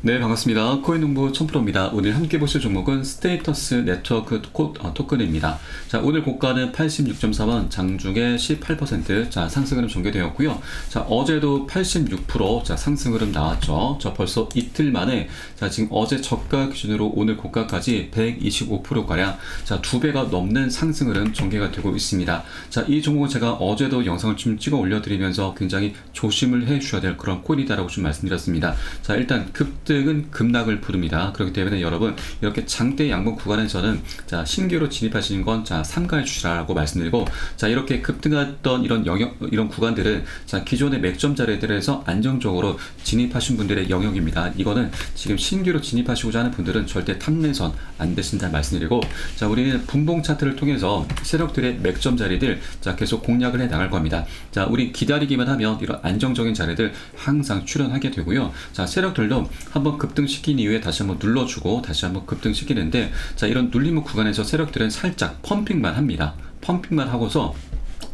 네, 반갑습니다. 코인농부 천프로입니다. 오늘 함께 보실 종목은 스테이터스 네트워크 토, 어, 토큰입니다. 자, 오늘 고가는 86.4원, 장중에 18%, 자, 상승 흐름 전개되었고요. 자, 어제도 86%, 자, 상승 흐름 나왔죠. 자, 벌써 이틀 만에, 자, 지금 어제 저가 기준으로 오늘 고가까지 125%가량, 자, 두 배가 넘는 상승 흐름 전개가 되고 있습니다. 자, 이 종목은 제가 어제도 영상을 좀 찍어 올려드리면서 굉장히 조심을 해 주셔야 될 그런 코인이다라고 좀 말씀드렸습니다. 자, 일단 급 등은 급락을 부릅니다. 그렇기 때문에 여러분 이렇게 장대 양봉 구간에서는 자 신규로 진입하시는 건 자 삼가해 주시라고 말씀드리고 자 이렇게 급등했던 이런 영역 이런 구간들은 자 기존의 맥점 자리들에서 안정적으로 진입하신 분들의 영역입니다. 이거는 지금 신규로 진입하시고자 하는 분들은 절대 탐내선 안 되신다 말씀드리고 자 우리는 분봉 차트를 통해서 세력들의 맥점 자리들 자 계속 공략을 해 나갈 겁니다. 자 우리 기다리기만 하면 이런 안정적인 자리들 항상 출현하게 되고요. 자 세력들도 한번 급등시킨 이후에 다시 한번 눌러주고 다시 한번 급등시키는데 자 이런 눌림목 구간에서 세력들은 살짝 펌핑만 합니다. 펌핑만 하고서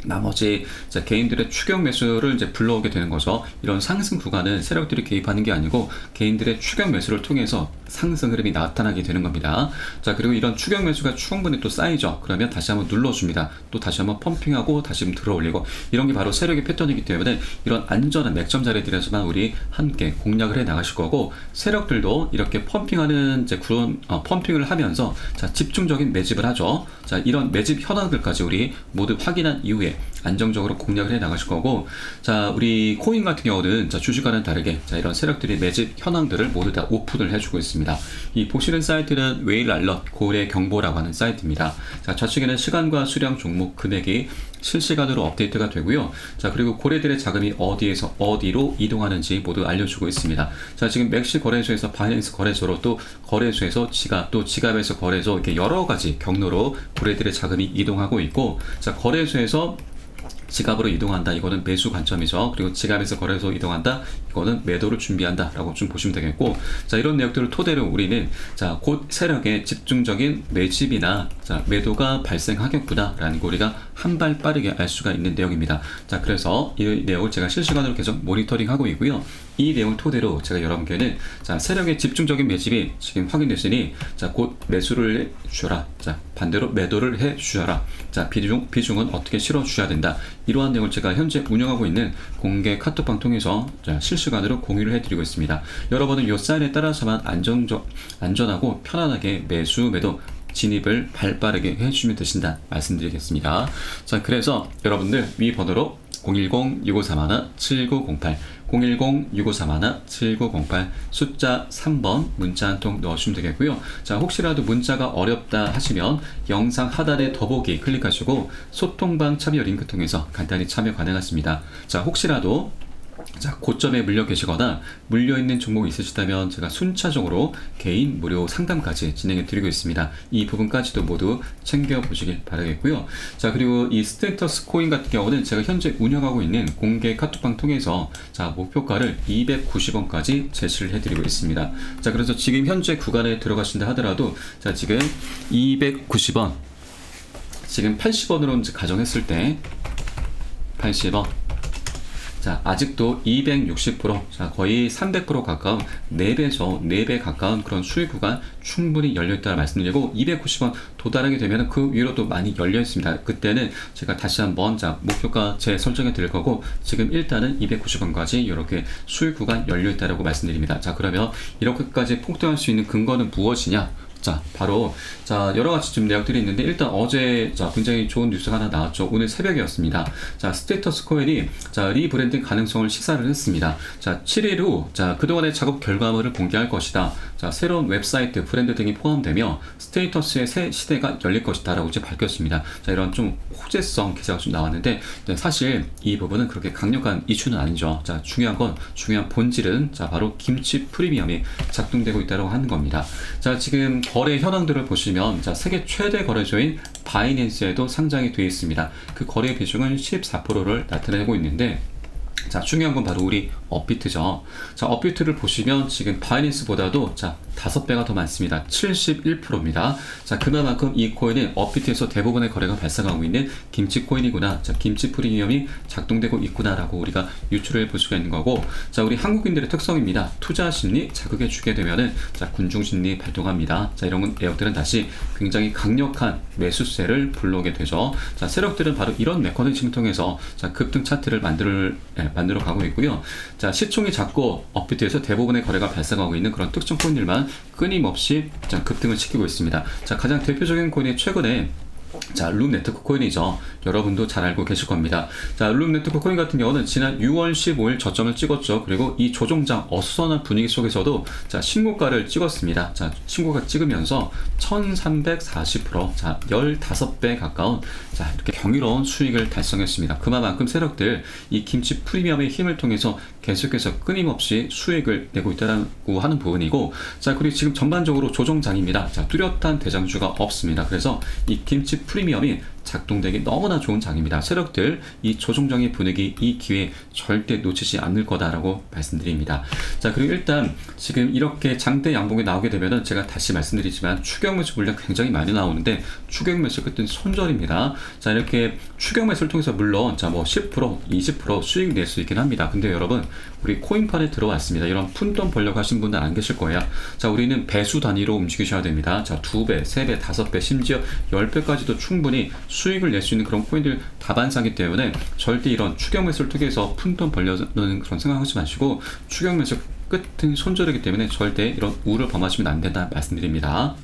나머지 자, 개인들의 추격 매수를 이제 불러오게 되는 거죠. 이런 상승 구간은 세력들이 개입하는 게 아니고 개인들의 추격 매수를 통해서 상승 흐름이 나타나게 되는 겁니다. 자, 그리고 이런 추격 매수가 충분히 또 쌓이죠. 그러면 다시 한번 눌러줍니다. 또 다시 한번 펌핑하고 다시 한번 들어 올리고 이런 게 바로 세력의 패턴이기 때문에 이런 안전한 맥점 자리들에서만 우리 함께 공략을 해 나가실 거고 세력들도 이렇게 펌핑하는 이제 그런 어, 펌핑을 하면서 자, 집중적인 매집을 하죠. 자, 이런 매집 현황들까지 우리 모두 확인한 이후에 안정적으로 공략을 해 나가실 거고 자 우리 코인 같은 경우는 자 주식과는 다르게 자 이런 세력들이 매집 현황들을 모두 다 오픈을 해주고 있습니다 이 보시는 사이트는 웨일 알럿 고래 경보라고 하는 사이트입니다 자 좌측에는 시간과 수량 종목 금액이 실시간으로 업데이트가 되고요. 자, 그리고 고래들의 자금이 어디에서 어디로 이동하는지 모두 알려주고 있습니다. 자, 지금 맥시 거래소에서 바이낸스 거래소로 또 거래소에서 지갑, 또 지갑에서 거래소 이렇게 여러 가지 경로로 고래들의 자금이 이동하고 있고, 자, 거래소에서 지갑으로 이동한다. 이거는 매수 관점이죠. 그리고 지갑에서 거래소 이동한다. 이거는 매도를 준비한다 라고 좀 보시면 되겠고, 자 이런 내용들을 토대로 우리는 자 곧 세력의 집중적인 매집이나 자 매도가 발생하겠구나라는 거 우리가 한 발 빠르게 알 수가 있는 내용입니다. 자 그래서 이 내용을 제가 실시간으로 계속 모니터링 하고 있고요. 이 내용을 토대로 제가 여러분께는 자 세력의 집중적인 매집이 지금 확인됐으니 자 곧 매수를 주셔라. 자 반대로 매도를 해 주셔라. 자 비중 비중은 어떻게 실어 주셔야 된다. 이러한 내용을 제가 현재 운영하고 있는 공개 카톡방 통해서 자, 실시간으로 공유를 해드리고 있습니다. 여러분은 이 사인에 따라서만 안정적 안전하고 편안하게 매수 매도 진입을 발빠르게 해주시면 되신다 말씀드리겠습니다. 자 그래서 여러분들 위 번호로 010-6531-7908 010-6531-7908 숫자 3번 문자 한 통 넣으시면 되겠고요. 자, 혹시라도 문자가 어렵다 하시면 영상 하단에 더보기 클릭하시고 소통방 참여 링크 통해서 간단히 참여 가능하십니다. 자, 혹시라도 자, 고점에 물려 계시거나 물려 있는 종목이 있으시다면 제가 순차적으로 개인 무료 상담까지 진행해 드리고 있습니다. 이 부분까지도 모두 챙겨 보시길 바라겠고요. 자, 그리고 이 스테이터스 코인 같은 경우는 제가 현재 운영하고 있는 공개 카톡방 통해서 자, 목표가를 290원까지 제시를 해 드리고 있습니다. 자, 그래서 지금 현재 구간에 들어가신다 하더라도 자, 지금 290원 지금 80원으로 이제 가정했을 때 80원 자, 아직도 260%, 자, 거의 300% 가까운 4배죠. 4배 가까운 그런 수익 구간 충분히 열려있다고 말씀드리고, 290원 도달하게 되면 그 위로도 많이 열려있습니다. 그때는 제가 다시 한번, 자, 목표가 재 설정해 드릴 거고, 지금 일단은 290원까지 이렇게 수익 구간 열려있다고 말씀드립니다. 자, 그러면 이렇게까지 폭등할 수 있는 근거는 무엇이냐? 자, 바로 자 여러 가지 좀 내용들이 있는데 일단 어제 자 굉장히 좋은 뉴스가 하나 나왔죠. 오늘 새벽이었습니다. 자 스테이터스 코인이 자 리브랜딩 가능성을 시사를 했습니다. 자 7일 후자 그동안의 작업 결과물을 공개할 것이다. 자 새로운 웹사이트 브랜드 등이 포함되며 스테이터스의 새 시대가 열릴 것이다라고 이제 밝혔습니다. 자 이런 좀 호재성 기사가 좀 나왔는데 사실 이 부분은 그렇게 강력한 이슈는 아니죠. 자 중요한 건 중요한 본질은 자 바로 김치 프리미엄이 작동되고 있다고 하는 겁니다. 자 지금 거래 현황들을 보시면 자 세계 최대 거래소인 바이낸스에도 상장이 되어 있습니다. 그 거래 비중은 14%를 나타내고 있는데 자 중요한 건 바로 우리 업비트죠. 자, 업비트를 보시면 지금 바이낸스보다도 자, 5배가 더 많습니다. 71%입니다. 자, 그만큼 이 코인은 업비트에서 대부분의 거래가 발생하고 있는 김치 코인이구나. 자, 김치 프리미엄이 작동되고 있구나라고 우리가 유추를 볼 수가 있는 거고. 자, 우리 한국인들의 특성입니다. 투자 심리 자극해 주게 되면은 자, 군중 심리 발동합니다. 자, 이런 내용들은 다시 굉장히 강력한 매수세를 불러오게 되죠. 자, 세력들은 바로 이런 메커니즘을 통해서 자, 급등 차트를 만들, 예, 만들어 가고 있고요. 자, 시총이 작고 업비트에서 대부분의 거래가 발생하고 있는 그런 특정 코인들만 끊임없이 자, 급등을 시키고 있습니다. 자, 가장 대표적인 코인이 최근에 자, 룸 네트워크 코인이죠. 여러분도 잘 알고 계실 겁니다. 자, 룸 네트워크 코인 같은 경우는 지난 6월 15일 저점을 찍었죠. 그리고 이 조종장 어수선한 분위기 속에서도 자, 신고가를 찍었습니다. 자, 신고가 찍으면서 1340%, 자, 15배 가까운 자, 이렇게 경이로운 수익을 달성했습니다. 그만큼 세력들 이 김치 프리미엄의 힘을 통해서 계속해서 끊임없이 수익을 내고 있다고 하는 부분이고 자, 그리고 지금 전반적으로 조종장입니다. 자, 뚜렷한 대장주가 없습니다. 그래서 이 김치 프리미엄이 작동되기 너무나 좋은 장입니다. 세력들 이 조종장의 분위기 이 기회 절대 놓치지 않을 거다라고 말씀드립니다. 자 그리고 일단 지금 이렇게 장대 양봉이 나오게 되면은 제가 다시 말씀드리지만 추격 매수 물량 굉장히 많이 나오는데 추격 매수 끝은 손절입니다. 자 이렇게 추격 매수를 통해서 물론 자 뭐 10% 20% 수익 낼 수 있긴 합니다. 근데 여러분 우리 코인판에 들어왔습니다. 이런 푼돈 벌려고 하신 분들 안 계실 거예요. 자 우리는 배수 단위로 움직이셔야 됩니다. 자 2배, 3배, 5배, 심지어 10배까지도 충분히 수 익을 낼 수 있는 그런 코인들 다반사기 때문에 절대 이런 추격 매수를 통해서 푼돈 벌려는 그런 생각하지 마시고 추격 매수 끝은 손절이기 때문에 절대 이런 우를 범하시면 안 된다 말씀드립니다.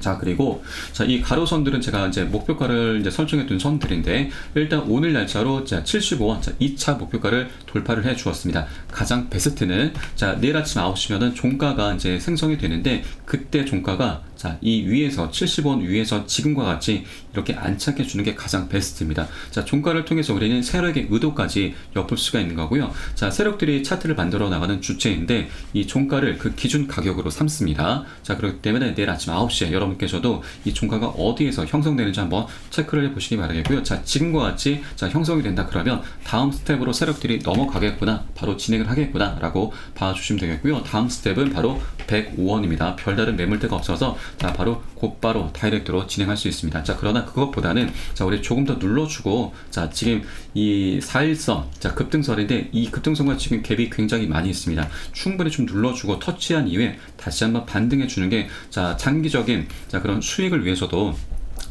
자 그리고 자 이 가로선들은 제가 이제 목표가를 이제 설정해 둔 선들인데 일단 오늘 날짜로 자 75원 자 2차 목표가를 돌파를 해 주었습니다. 가장 베스트는 자 내일 아침 9시면은 종가가 이제 생성이 되는데 그때 종가가 자, 이 위에서 70원 위에서 지금과 같이 이렇게 안착해 주는 게 가장 베스트입니다. 자, 종가를 통해서 우리는 세력의 의도까지 엿볼 수가 있는 거고요. 자, 세력들이 차트를 만들어 나가는 주체인데 이 종가를 그 기준 가격으로 삼습니다. 자, 그렇기 때문에 내일 아침 9시에 여러분께서도 이 종가가 어디에서 형성되는지 한번 체크를 해 보시기 바라겠고요. 자, 지금과 같이 자, 형성이 된다 그러면 다음 스텝으로 세력들이 넘어가겠구나. 바로 진행을 하겠구나라고 봐 주시면 되겠고요. 다음 스텝은 바로 105원입니다. 별다른 매물대가 없어서 자, 바로 곧바로 다이렉트로 진행할 수 있습니다. 자, 그러나 그것보다는 자, 우리 조금 더 눌러주고 자, 지금 이 4일선 자, 급등설인데 이 급등선과 지금 갭이 굉장히 많이 있습니다. 충분히 좀 눌러주고 터치한 이후에 다시 한번 반등해 주는 게 자, 장기적인 자, 그런 수익을 위해서도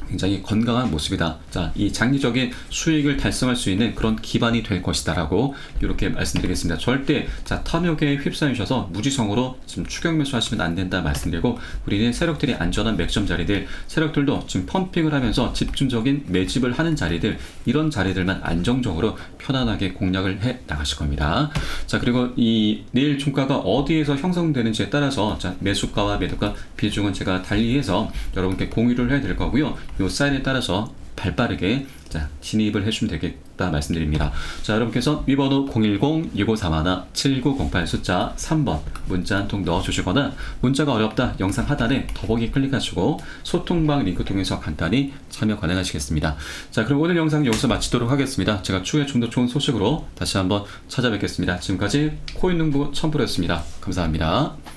굉장히 건강한 모습이다. 자, 이 장기적인 수익을 달성할 수 있는 그런 기반이 될 것이다라고 이렇게 말씀드리겠습니다. 절대 자 탐욕에 휩싸이셔서 무지성으로 지금 추격 매수하시면 안 된다 말씀드리고 우리는 세력들이 안전한 맥점 자리들, 세력들도 지금 펌핑을 하면서 집중적인 매집을 하는 자리들 이런 자리들만 안정적으로 편안하게 공략을 해 나가실 겁니다. 자 그리고 이 내일 종가가 어디에서 형성되는지에 따라서 자 매수가와 매도가 비중은 제가 달리해서 여러분께 공유를 해드릴 거고요. 요 사인에 따라서 발빠르게 자, 진입을 해주면 되겠다 말씀드립니다. 자, 여러분께서 위번호 010-6531-7908 숫자 3번 문자 한 통 넣어주시거나 문자가 어렵다 영상 하단에 더보기 클릭하시고 소통방 링크 통해서 간단히 참여 가능하시겠습니다. 자, 그럼 오늘 영상 여기서 마치도록 하겠습니다. 제가 추후에 좀 더 좋은 소식으로 다시 한번 찾아뵙겠습니다. 지금까지 코인농부 첨프로였습니다. 감사합니다.